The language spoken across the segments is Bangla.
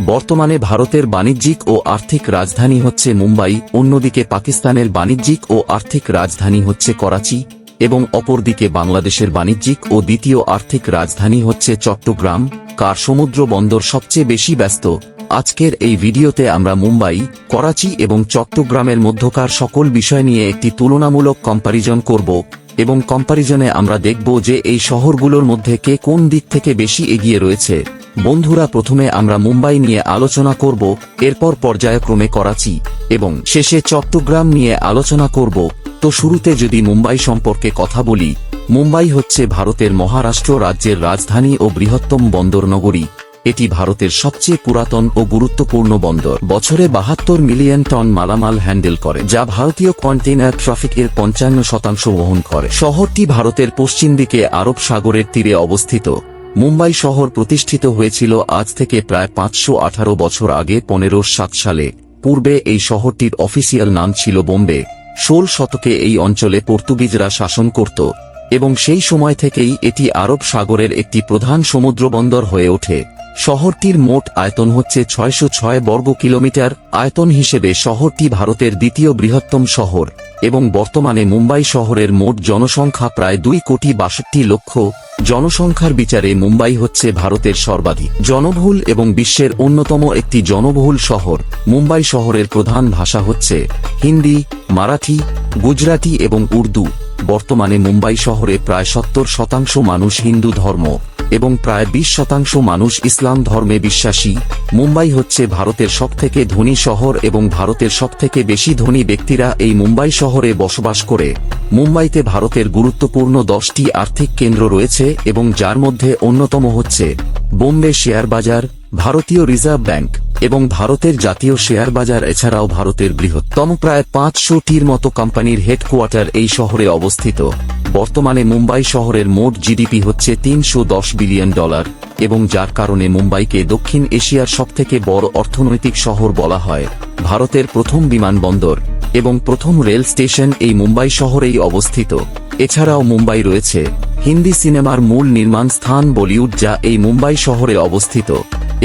বর্তমানে ভারতের বাণিজ্যিক ও আর্থিক রাজধানী হচ্ছে মুম্বাই, অন্যদিকে পাকিস্তানের বাণিজ্যিক ও আর্থিক রাজধানী হচ্ছে করাচি, এবং অপরদিকে বাংলাদেশের বাণিজ্যিক ও দ্বিতীয় আর্থিক রাজধানী হচ্ছে চট্টগ্রাম, কার সমুদ্র বন্দর সবচেয়ে বেশি ব্যস্ত। আজকের এই ভিডিওতে আমরা মুম্বাই, করাচি এবং চট্টগ্রামের মধ্যকার সকল বিষয় নিয়ে একটি তুলনামূলক কম্পারিজন করব, এবং কম্পারিজনে আমরা দেখব যে এই শহরগুলোর মধ্যে কে কোন দিক থেকে বেশি এগিয়ে রয়েছে। বন্ধুরা প্রথমে আমরা মুম্বাই নিয়ে আলোচনা করব, এরপর পর্যায়ক্রমে করাচি, এবং শেষে চট্টগ্রাম নিয়ে আলোচনা করব। তো শুরুতে যদি মুম্বাই সম্পর্কে কথা বলি, মুম্বাই হচ্ছে ভারতের মহারাষ্ট্র রাজ্যের রাজধানী ও বৃহত্তম বন্দর নগরী এটি ভারতের সবচেয়ে পুরাতন ও গুরুত্বপূর্ণ বন্দর। বছরে বাহাত্তর মিলিয়ন টন মালামাল হ্যান্ডেল করে, যা ভারতীয় কন্টেইনার ট্রাফিকের পঞ্চান্ন শতাংশ বহন করে। শহরটি ভারতের পশ্চিম দিকে আরব সাগরের তীরে অবস্থিত। মুম্বাই শহর প্রতিষ্ঠিত হয়েছিল আজ থেকে প্রায় পাঁচশো আঠারো বছর আগে পনেরো সাত সালে। পূর্বে এই শহরটির অফিসিয়াল নাম ছিল বোম্বে। ষোল শতকে এই অঞ্চলে পর্তুগিজরা শাসন করত এবং সেই সময় থেকেই এটি আরব সাগরের একটি প্রধান সমুদ্রবন্দর হয়ে ওঠে। শহরটির মোট আয়তন হচ্ছে ছয়শো ছয় বর্গ কিলোমিটার। আয়তন হিসেবে শহরটি ভারতের দ্বিতীয় বৃহত্তম শহর এবং বর্তমানে মুম্বাই শহরের মোট জনসংখ্যা প্রায় দুই কোটি বাষট্টি লক্ষ। জনসংখ্যার বিচারে মুম্বাই হচ্ছে ভারতের সর্বাধিক জনবহুল এবং বিশ্বের অন্যতম একটি জনবহুল শহর। মুম্বাই শহরের প্রধান ভাষা হচ্ছে হিন্দি, মারাঠি, গুজরাটি এবং উর্দু। বর্তমানে মুম্বাই শহরে প্রায় সত্তর শতাংশ মানুষ হিন্দু ধর্ম। এবং প্রায় বিশ শতাংশ মানুষ ইসলাম ধর্মে বিশ্বাসী। মুম্বাই হচ্ছে ভারতের সবথেকে ধনী শহর এবং ভারতের সবথেকে বেশি ধনী ব্যক্তিরা এই মুম্বাই শহরে বসবাস করে। মুম্বাইতে ভারতের গুরুত্বপূর্ণ দশটি আর্থিক কেন্দ্র রয়েছে এবং যার মধ্যে অন্যতম হচ্ছে বোম্বে শেয়ার বাজার ভারতীয় রিজার্ভ ব্যাংক এবং ভারতের জাতীয় শেয়ার বাজার, এছাড়াও ভারতের বৃহত্তম প্রায় পাঁচশোটির মতো কোম্পানির হেডকোয়ার্টার এই শহরে অবস্থিত। বর্তমানে মুম্বাই শহরের মোট জিডিপি হচ্ছে তিনশো দশ বিলিয়ন ডলার এবং যার কারণে মুম্বাইকে দক্ষিণ এশিয়ার সবথেকে বড় অর্থনৈতিক শহর বলা হয়। ভারতের প্রথম বিমানবন্দর এবং প্রথম রেল স্টেশন এই মুম্বাই শহরেই অবস্থিত। এছাড়াও মুম্বাই রয়েছে। হিন্দি সিনেমার মূল নির্মাণ স্থান বলিউড, যা এই মুম্বাই শহরে অবস্থিত।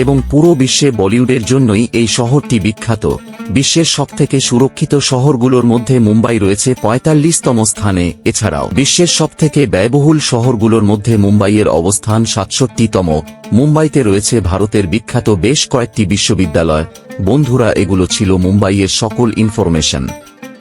এবং পুরো বিশ্বে বলিউডের জন্যই এই শহরটি বিখ্যাত। বিশ্বের সবথেকে সুরক্ষিত শহরগুলোর মধ্যে মুম্বাই রয়েছে পঁয়তাল্লিশতম স্থানে। এছাড়াও, বিশ্বের সবথেকে ব্যয়বহুল শহরগুলোর মধ্যে মুম্বাইয়ের অবস্থান সাতষট্টিতম। মুম্বাইতে রয়েছে ভারতের বিখ্যাত বেশ কয়েকটি বিশ্ববিদ্যালয়। বন্ধুরা, এগুলো ছিল মুম্বাইয়ের সকল ইনফরমেশন।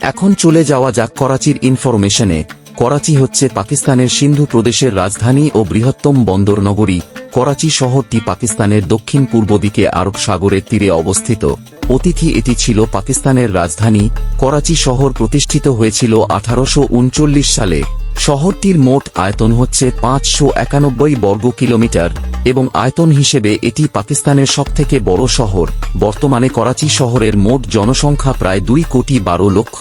এখন চলে যাওয়া যাক করাচির ইনফরমেশনে। করাচি হচ্ছে পাকিস্তানের সিন্ধু প্রদেশের রাজধানী ও বৃহত্তম বন্দর নগরী। করাচি শহরটি পাকিস্তানের দক্ষিণ পূর্ব দিকে আরব সাগরের তীরে অবস্থিত। অতিথি এটি ছিল পাকিস্তানের রাজধানী। করাচি শহর প্রতিষ্ঠিত হয়েছিল আঠারোশ উনচল্লিশ সালে। শহরটির মোট আয়তন হচ্ছে পাঁচশো একানব্বই বর্গ কিলোমিটার এবং আয়তন হিসেবে এটি পাকিস্তানের সবথেকে বড় শহর। বর্তমানে করাচি শহরের মোট জনসংখ্যা প্রায় দুই কোটি বারো লক্ষ।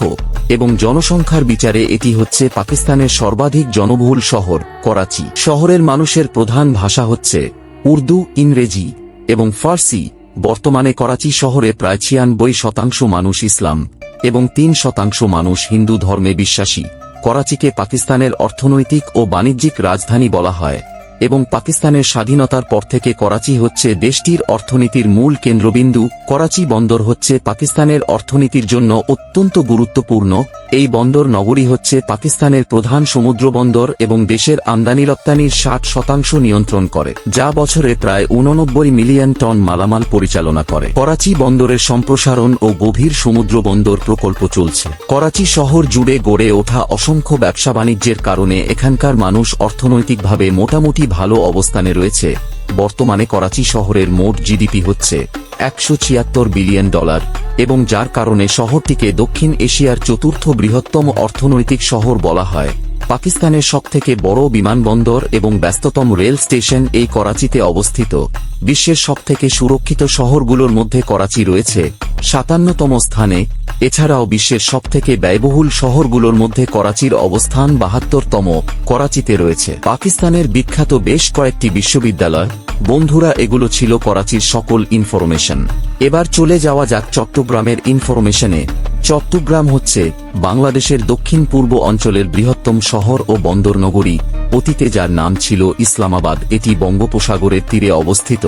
এবং জনসংখ্যার বিচারে এটি হচ্ছে পাকিস্তানের সর্বাধিক জনবহুল শহর, করাচি। শহরের মানুষের প্রধান ভাষা হচ্ছে উর্দু, ইংরেজি এবং ফার্সি। বর্তমানে করাচি শহরে প্রায় ছিয়ানব্বই শতাংশ মানুষ ইসলাম এবং তিন শতাংশ মানুষ হিন্দু ধর্মে বিশ্বাসী। করাচিকে পাকিস্তানের অর্থনৈতিক ও বাণিজ্যিক রাজধানী বলা হয়। এবং পাকিস্তানের স্বাধীনতার পর থেকে করাচি হচ্ছে দেশটির অর্থনীতির মূল কেন্দ্রবিন্দু। করাচি বন্দর হচ্ছে পাকিস্তানের অর্থনীতির জন্য অত্যন্ত গুরুত্বপূর্ণ। এই বন্দর নগরী হচ্ছে পাকিস্তানের প্রধান সমুদ্র বন্দর এবং দেশের আমদানি রপ্তানির ষাট শতাংশ নিয়ন্ত্রণ করে, যা বছরে প্রায় উননব্বই মিলিয়ন টন মালামাল পরিচালনা করে। করাচি বন্দরের সম্প্রসারণ ও গভীর সমুদ্র বন্দর প্রকল্প চলছে। করাচি শহর জুড়ে গড়ে ওঠা অসংখ্য ব্যবসা বাণিজ্যের কারণে এখানকার মানুষ অর্থনৈতিকভাবে মোটামুটি ভালো অবস্থানে রয়েছে। বর্তমানে করাচি শহরের মোট জিডিপি হচ্ছে একশো ছিয়াত্তর বিলিয়ন ডলার এবং যার কারণে শহরটিকে দক্ষিণ এশিয়ার চতুর্থ বৃহত্তম অর্থনৈতিক শহর বলা হয়। পাকিস্তানের সবথেকে বড় বিমানবন্দর এবং ব্যস্ততম রেল স্টেশন এই করাচিতে অবস্থিত। বিশ্বের সবথেকে সুরক্ষিত শহরগুলোর মধ্যে করাচি রয়েছে সাতান্নতম স্থানে। এছাড়াও বিশ্বের সবথেকে ব্যয়বহুল শহরগুলোর মধ্যে করাচির অবস্থান বাহাত্তরতম করাচিতে রয়েছে। পাকিস্তানের বিখ্যাত বেশ কয়েকটি বিশ্ববিদ্যালয়। বন্ধুরা, এগুলো ছিল করাচির সকল ইনফরমেশন। এবার চলে যাওয়া যাক চট্টগ্রামের ইনফরমেশনে। চট্টগ্রাম হচ্ছে বাংলাদেশের দক্ষিণ পূর্ব অঞ্চলের বৃহত্তম শহর ও বন্দর নগরী। অতীতে যার নাম ছিল ইসলামাবাদ, এটি বঙ্গোপসাগরের তীরে অবস্থিত।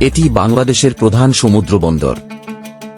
এটি বাংলাদেশের প্রধান সমুদ্র বন্দর।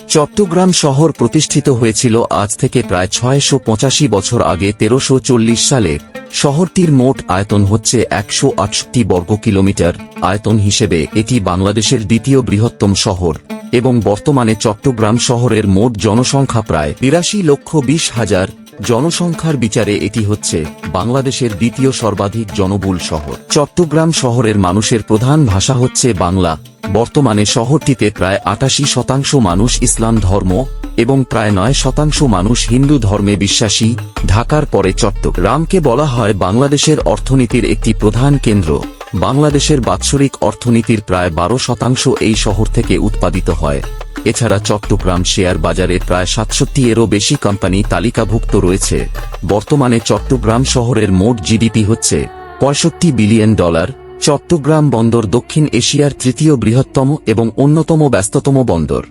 চট্টগ্রাম শহর প্রতিষ্ঠিত হয়েছিল আজ থেকে প্রায় ছয়শো পঁচাশি বছর আগে তেরোশো সালে। শহরটির মোট আয়তন হচ্ছে একশো আটষট্টি বর্গ কিলোমিটার আয়তন হিসেবে এটি বাংলাদেশের দ্বিতীয় বৃহত্তম শহর। এবং বর্তমানে চট্টগ্রাম শহরের মোট জনসংখ্যা প্রায় বিরাশি লক্ষ বিশ হাজার। জনসংখ্যার বিচারে এটি হচ্ছে বাংলাদেশের দ্বিতীয় সর্বাধিক জনবহুল শহর। চট্টগ্রাম শহরের মানুষের প্রধান ভাষা হচ্ছে বাংলা। বর্তমানে শহরটিতে প্রায় আটাশি শতাংশ মানুষ ইসলাম ধর্ম এবং প্রায় নয় শতাংশ মানুষ হিন্দু ধর্মে বিশ্বাসী। ঢাকার পরে চট্টগ্রামকে বলা হয় বাংলাদেশের অর্থনীতির একটি প্রধান কেন্দ্র। বাংলাদেশের বাৎসরিক অর্থনীতির প্রায় বারো শতাংশ এই শহর থেকে উৎপাদিত হয়। এছাড়া চট্টগ্রাম শেয়ার বাজারে প্রায় সাতষট্টি এরও বেশি কোম্পানি তালিকাভুক্ত রয়েছে। বর্তমানে চট্টগ্রাম শহরের মোট জিডিপি হচ্ছে পঁয়ষট্টি বিলিয়ন ডলার। চট্টগ্রাম বন্দর দক্ষিণ এশিয়ার তৃতীয় বৃহত্তম এবং অন্যতম ব্যস্ততম বন্দর।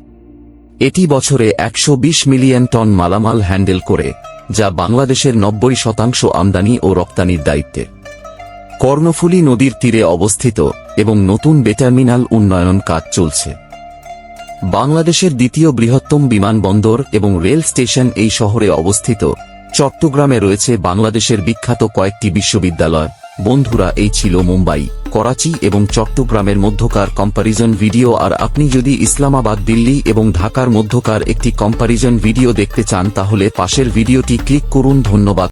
এটি বছরে একশো বিশ মিলিয়ন টন মালামাল হ্যান্ডেল করে, যা বাংলাদেশের নব্বই শতাংশ আমদানি ও রপ্তানির দায়িত্বে। কর্ণফুলী নদীর তীরে অবস্থিত এবং নতুন বেটার্মিনাল উন্নয়ন কাজ চলছে। বাংলাদেশের দ্বিতীয় বৃহত্তম বিমানবন্দর এবং রেল স্টেশন এই শহরে অবস্থিত। চট্টগ্রামে রয়েছে বাংলাদেশের বিখ্যাত কয়েকটি বিশ্ববিদ্যালয়। বন্ধুরা, এই ছিল মুম্বাই, করাচি এবং চট্টগ্রামের মধ্যকার কম্পারিজন ভিডিও আর আপনি যদি ইসলামাবাদ, দিল্লি এবং ঢাকার মধ্যকার একটি কম্পারিজন ভিডিও দেখতে চান, তাহলে পাশের ভিডিওটি ক্লিক করুন। ধন্যবাদ।